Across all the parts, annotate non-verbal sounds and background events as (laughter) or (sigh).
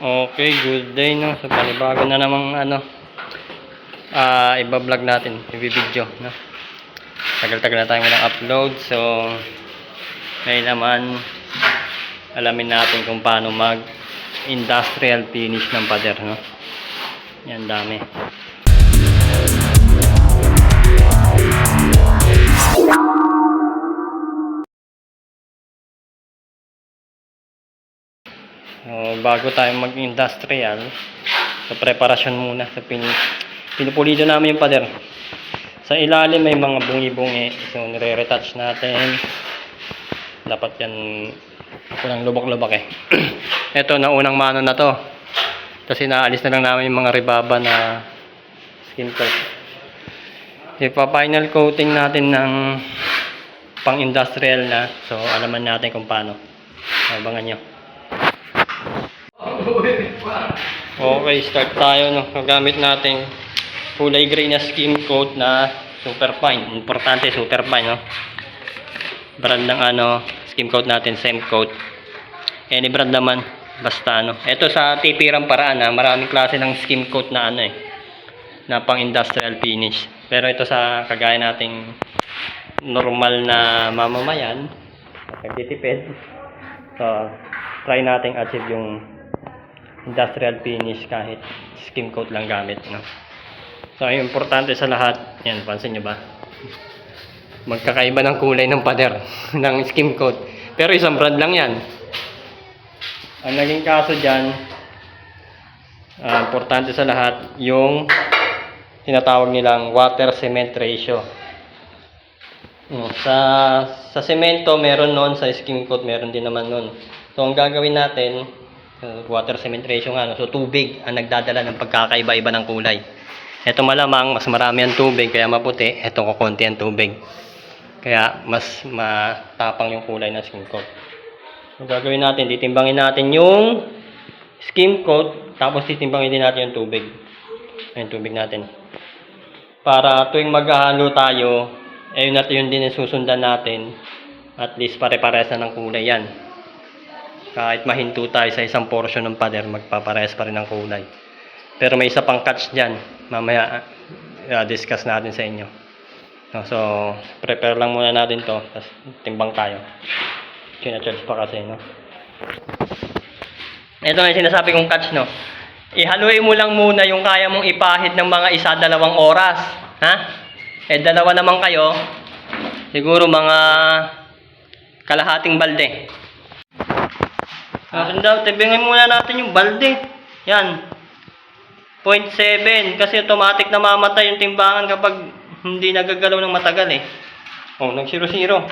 Okay, good day no. So panibago na namang ano ah iba-vlog natin, i-video no. Tagal-tagal na tayo walang upload. So ngayon naman alamin natin kung paano mag industrial finish ng pader no. Yan dami. So, bago tayo mag-industrial, sa preparasyon muna sa pin pinupulido namin yung pader. Sa ilalim may mga bungi-bungi. So, nire-retouch natin. Dapat yan walang lubak-lubak eh. (clears throat) Ito, naunang mano na to. Kasi naalis na lang namin yung mga ribaba na skin coat. Ipa-final coating natin ng pang-industrial na. So, alaman natin kung paano. Abangan nyo. Okay, start tayo. No? Gagamit natin kulay gray na skin coat na super fine. Importante, super fine. No? Brand ng ano, skin coat natin, same coat. Any brand naman, basta ano. Ito sa tipirang paraan, ha? maraming klase ng skin coat na ano eh, na pang industrial finish. Pero ito sa kagaya nating normal na mamamayan, nagtitipid. So, try nating achieve yung industrial finish kahit skim coat lang gamit no? so ang importante sa lahat yan pansin nyo ba? Magkakaiba ng kulay ng pader (laughs) ng skim coat. Pero isang brand lang yan. Ang naging kaso dyan ah, importante sa lahat yung tinatawag nilang water cement ratio. Mm, sa sa semento meron noon sa skim coat meron din naman noon so ang gagawin natin uh, water cement ratio nga so tubig ang nagdadala ng pagkakaiba-iba ng kulay. Ito malamang mas marami ang tubig kaya maputi ito kukunti ang tubig. Kaya mas matapang yung kulay ng skim coat so gagawin natin titimbangin natin yung skim coat tapos titimbangin din natin yung tubig. Yung tubig natin. Para tuwing maghahalo tayo ayun at yun din ang susundan natin. At least pare-pares na ng kulay yan kahit mahinto tayo sa isang portion ng pader magpapares pa rin ng kulay. Pero may isa pang catch dyan. Mamaya uh, discuss natin sa inyo. No, so prepare lang muna natin to tapos timbang tayo. Sinacharge pa kasi no? Ito nga yung sinasabi kong catch no? Ihaluin mo lang muna yung kaya mong ipahid ng mga isa dalawang oras ha? Eh dalawa naman kayo. Siguro mga kalahating balde Akin daw, tibingin muna natin yung balde. Yan. 0.7 kasi automatic na mamatay yung timbangan kapag hindi nagagalaw ng matagal eh. Oh, nag 0 0.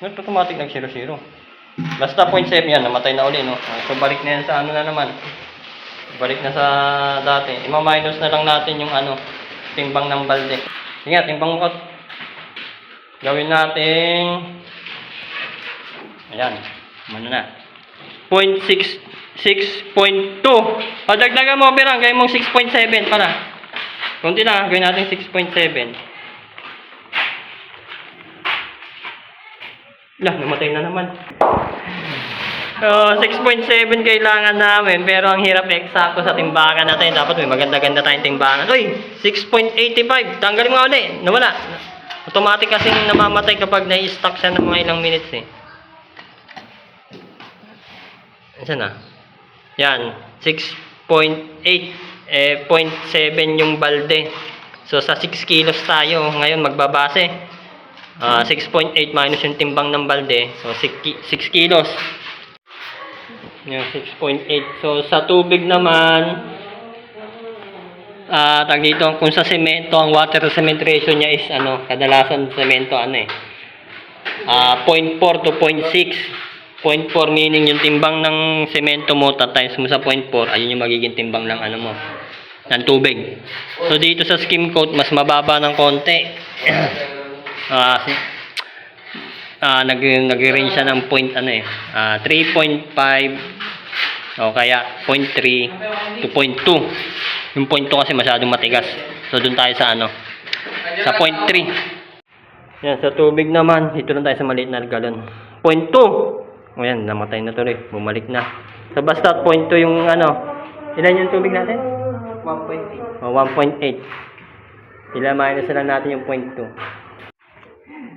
Automatic nag 0 0. Basta 0.7 yan, namatay na uli no. So balik na yan sa ano na naman. Balik na sa dati. Ima-minus na lang natin yung ano, timbang ng balde. Sige, timbang ko. Gawin natin Ayan. Ano na? 0.6 6.2. Padagdagan mo, Berang. Gawin mong 6.7 para. Kunti na. Gawin natin 6.7. Lah, namatay na naman. So, 6.7 kailangan namin. Pero ang hirap eksakto sa timbangan natin. Dapat may maganda-ganda tayong timbangan. Uy, 6.85. Tanggalin mo nga ulit. Nawala. Automatic kasing namamatay kapag nai-stuck siya ng mga ilang minutes eh. Saan na? Yan, 6.8 eh 0.7 yung balde. So sa 6 kilos tayo ngayon magbabase. Ah, 6.8 minus yung timbang ng balde. So 6, ki- 6 kilos. Yan 6.8. So sa tubig naman ah tag dito kung sa semento ang water to cement ratio niya is ano kadalasan semento ano eh ah 0.4 to 0.6 0.4 meaning yung timbang ng semento mo times mo sa 0.4 ayun yung magiging timbang ng ano mo ng tubig. So dito sa skim coat mas mababa ng konti. (clears throat) Ah si- ah nag nag-range siya ng point ano eh ah 3.5 o kaya 0.3 to 0.2 yung 0.2 kasi masyadong matigas. So dun tayo sa ano sa 0.3 yan sa tubig naman dito lang tayo sa maliit na galon. 0.2 o yan namatay na tuloy bumalik na So basta 0.2 yung ano. Ilan yung tubig natin? 1.8. O, 1.8. Sila minus na lang natin yung 0.2.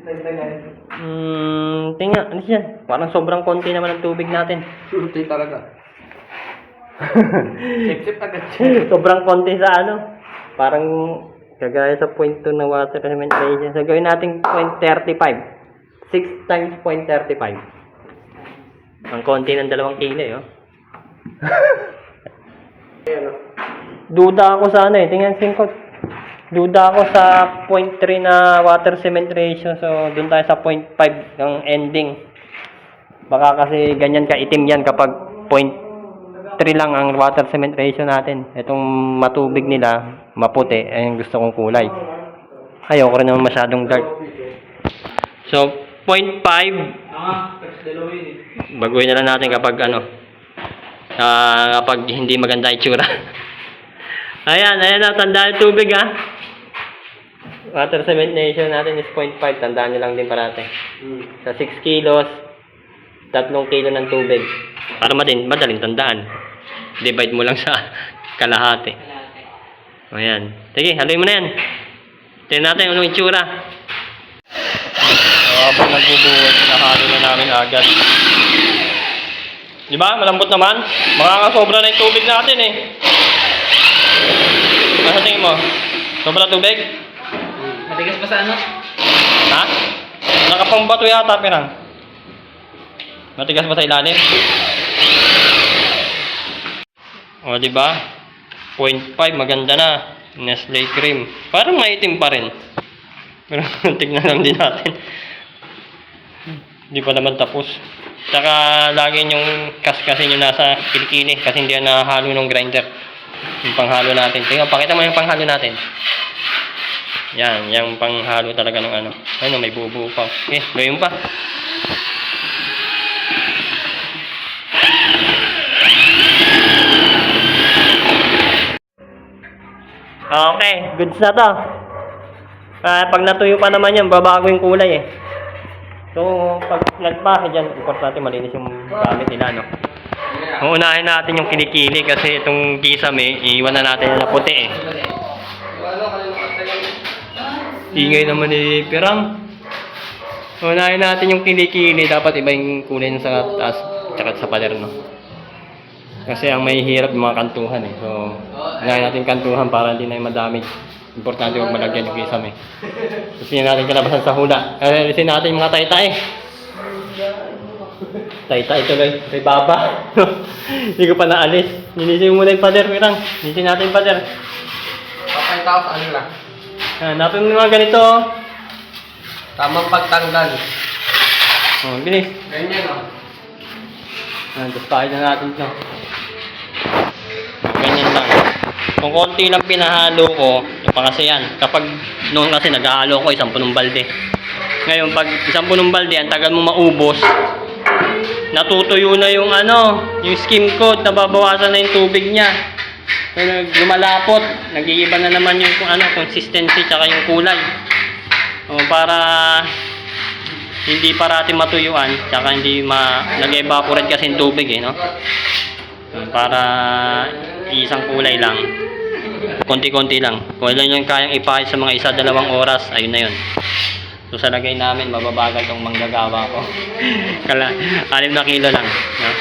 Dagdagan. Hmm, tingnan, ano siya? Parang sobrang konti naman ang tubig natin. Sulti talaga. (laughs) Sip-sip agad siya. sobrang konti sa ano. Parang kagaya sa 0.2 na water cementation. So gawin natin 0.35. 6 times 0.35. Ang konti ng dalawang kilo, eh, oh. (laughs) Duda ako sa ano eh. Tingnan singkot. Duda ako sa 0.3 na water cement ratio. So, doon tayo sa 0.5 ng ending. Baka kasi ganyan kaitim yan kapag 0.3 lang ang water cement ratio natin. Itong matubig nila, maputi, ay yung gusto kong kulay. Ayoko rin naman masyadong dark. So, 0.5 Ah, first dalawa yun eh. baguhin na lang natin kapag ano ah kapag hindi maganda itsura. Ayan ayan na tandaan yung tubig ha water cement nation natin is 0.5 tandaan nyo lang din parate. Hmm. sa 6 kilos 3 kilo ng tubig. Para madin madaling tandaan. Divide mo lang sa kalahati. Ayan. Sige haluin mo na yan. Tingnan natin anong itsura So, habang nagbubuhos, nakahalo na namin agad. Di ba? Malambot naman. Makakasobra na yung tubig natin eh. Ano sa tingin mo? Sobra tubig? Matigas pa sa ano? Ha? Nakapambato yata, pirang. Matigas ba sa ilalim? O, di ba? 0.5, maganda na. Nestle cream. Parang maitim pa rin. Pero (laughs) tignan lang din natin. Hindi pa naman tapos. Tsaka lagi yung kaskasin yung nasa kilikili kasi hindi yan nahalo ng grinder. Yung panghalo natin. Tingnan, pakita mo yung panghalo natin. Yan, yung panghalo talaga ng ano. Ano, may bubuo pa. Okay, gawin pa. Okay, goods na to. Ah, pag natuyo pa naman yan, babago yung kulay eh. So, pag nagpahe dyan, importante malinis yung gamit nila, no? Uunahin natin yung kilikili kasi itong kisame, iiwan na natin na puti eh. Ingay naman ni Pirang. Unahin natin yung kilikili, dapat iba yung kulay sa taas, tsaka sa pader, no? Kasi ang may hirap yung mga kantuhan eh. So, unahin natin kantuhan para hindi na yung madamage. Importante huwag malagyan yung kisame. Kasi natin kalabasan sa hula. Kasi alisin natin yung mga tay-tay. Tay-tay tuloy. May baba. (laughs) Hindi ko pa naalis. Ninisin mo muna yung pader, Pirang. Ninisin natin yung pader. Papayta ako sa ano lang. Hanapin mo yung mga ganito. oh. Tamang pagtanggal. Oh, bilis. Ganyan o. Ah, tapos pakita natin ito. Ganyan lang. Kung konti lang pinahalo ko, ito pa kasi yan. Kapag noon kasi naghahalo ko isang punong balde. Ngayon, pag isang punong balde, ang tagal mo maubos, natutuyo na yung ano, yung skim coat, nababawasan na yung tubig niya. So, lumalapot, nag-iiba na naman yung kung ano, consistency tsaka yung kulay. O, para hindi parati matuyuan, tsaka hindi ma nag-evaporate kasi yung tubig eh, no? Para isang kulay lang. Konti-konti lang. Kung ilan yung kayang ipahit sa mga isa, dalawang oras, ayun na yun. So sa lagay namin, mababagal tong manggagawa ko. (laughs) Kala, anim na kilo lang. No?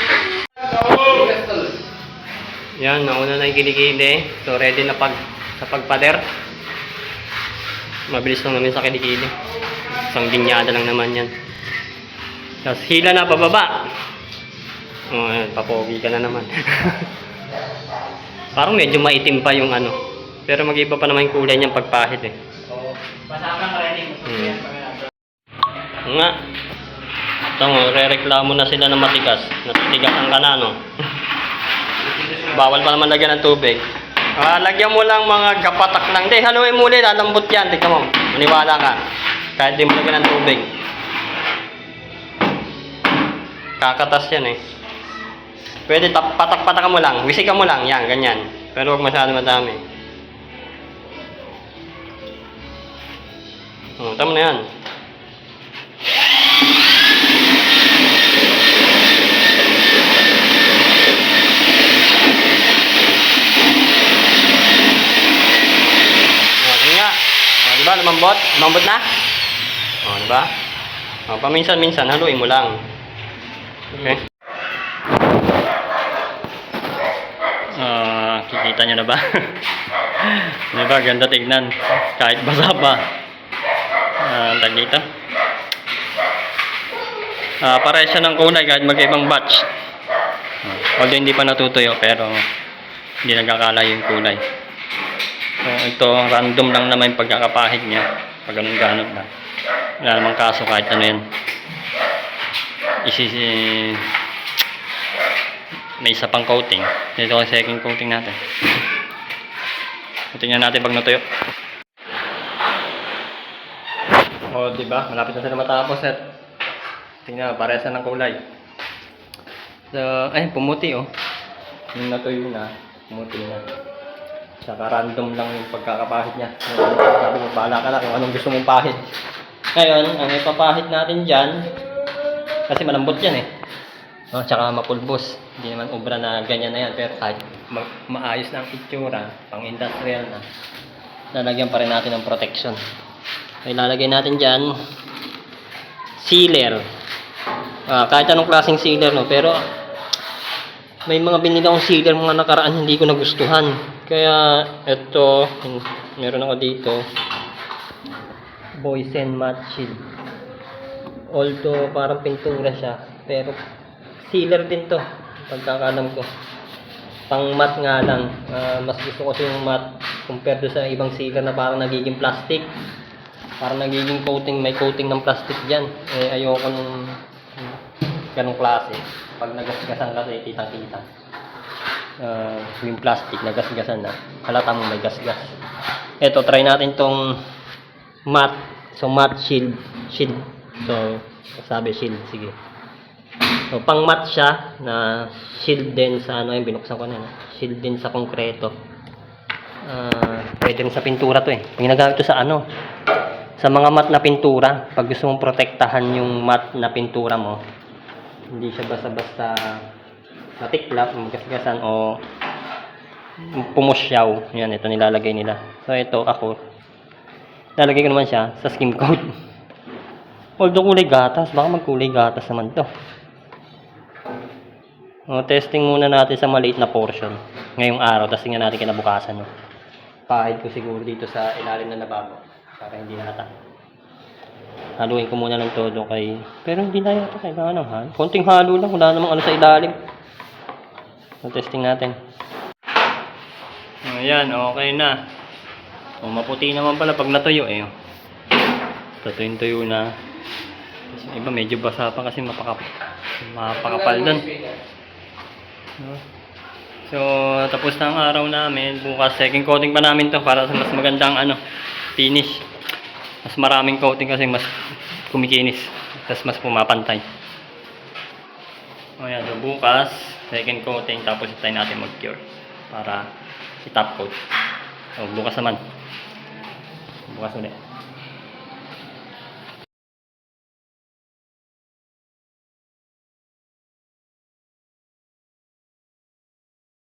Yan, nauna na yung kilikili. So ready na pag sa pagpader. Mabilis lang namin sa kilikili. Isang ginyada lang naman yan. Tapos hila na pababa. Oh, papogi ka na naman. (laughs) Parang medyo maitim pa yung ano. Pero mag-iba pa naman yung kulay niyang pagpahid eh. Pasapang ready. Hmm. Nga. Ito mo, re-reklamo na sila ng matigas. Natitigas ang kanano. (laughs) Bawal pa naman lagyan ng tubig. Ah, lagyan mo lang mga gapatak lang. Hindi, haluin mo ulit. Lalambot yan. Tignan mo. Maniwala ka. Kahit di mo lagyan ng tubig. Kakatas yan eh. Pwede patak-patakan mo lang. Wisikan mo lang. Yan, ganyan. Pero huwag masyado madami. Hmm, tama na yan. Hmm, ah, ba? Lumambot? Lumambot na? Ah, o, oh, diba? O, oh, ah, paminsan-minsan, haluin mo lang. Okay? Uh, kikita nyo na ba? (laughs) diba, ganda tignan. Kahit basa pa. Ah, tag dito. Ah, pare siya ng kulay kahit magkaibang batch. Ah, although hindi pa natutuyo pero hindi nagkakala yung kulay. So, ito, random lang naman yung pagkakapahid niya. Pag ganun-ganun na. Wala namang kaso kahit ano yan. Isisi... May isa pang coating. Dito ang second coating natin. Tingnan natin pag natuyo. O, di ba? Malapit na sila matapos at tingnan, paresa ng kulay. So, ay, pumuti oh. Yung natuyo na, pumuti na. Saka random lang yung pagkakapahid niya. Yung ano, Sabi mo, bahala ka na kung anong gusto mong pahid. Ngayon, ang ipapahid natin dyan, kasi malambot yan eh. Oh, tsaka mapulbos. Hindi naman obra na ganyan na yan. Pero kahit ma- maayos na ang itsura, pang industrial na, lalagyan pa rin natin ng protection. So, ilalagay natin dyan, sealer. Ah, kahit anong klaseng sealer, no? Pero, may mga binili akong sealer mga nakaraan hindi ko nagustuhan. Kaya, ito, meron ako dito, Boysen Matte Shield. Although, parang pintura siya, pero sealer din to, pagkakalam ko. Pang matte nga lang, Ah, mas gusto ko yung matte compared sa ibang sealer na parang nagiging plastic. Parang nagiging coating, may coating ng plastic dyan. Eh, ayoko nung ganong klase. Pag nagasgasan kasi, kitang-kita. Ah, yung plastic, nagasgasan na. Halata mo may gasgas. Ito, try natin tong matte. So, matte shield. Shield. So, sabi shield. Sige. So, pang matte siya na shield din sa ano yung binuksan ko na. no? Shield din sa konkreto. Ah, pwede rin sa pintura to eh. Ginagamit to sa ano? Sa mga matte na pintura, pag gusto mong protektahan yung matte na pintura mo, hindi siya basta-basta matiklap, magasgasan o pumusyaw. Yan, ito nilalagay nila. So, ito ako, lalagay ko naman siya sa skim coat. (laughs) Although kulay gatas, baka magkulay gatas naman to. O, testing muna natin sa maliit na portion ngayong araw, tapos tingnan natin kinabukasan. No? Pahid ko siguro dito sa ilalim na lababo para hindi nata. Haluin ko muna ng todo kay... Pero hindi na yata kailangan ng halo. Konting halo lang, wala namang ano sa ilalim. So, testing natin. Ayan, okay na. O, maputi naman pala pag natuyo eh. Tutuyo-tuyo na. Tapos yung iba medyo basa pa kasi mapaka, mapakapal dun. So, tapos na ang araw namin. Bukas, second coating pa namin to para sa mas magandang ano, finish. Mas maraming coating kasi mas kumikinis. Tapos mas pumapantay. O yan, so bukas, second coating, tapos tayo natin mag-cure para i-top coat. So, bukas naman. Bukas ulit.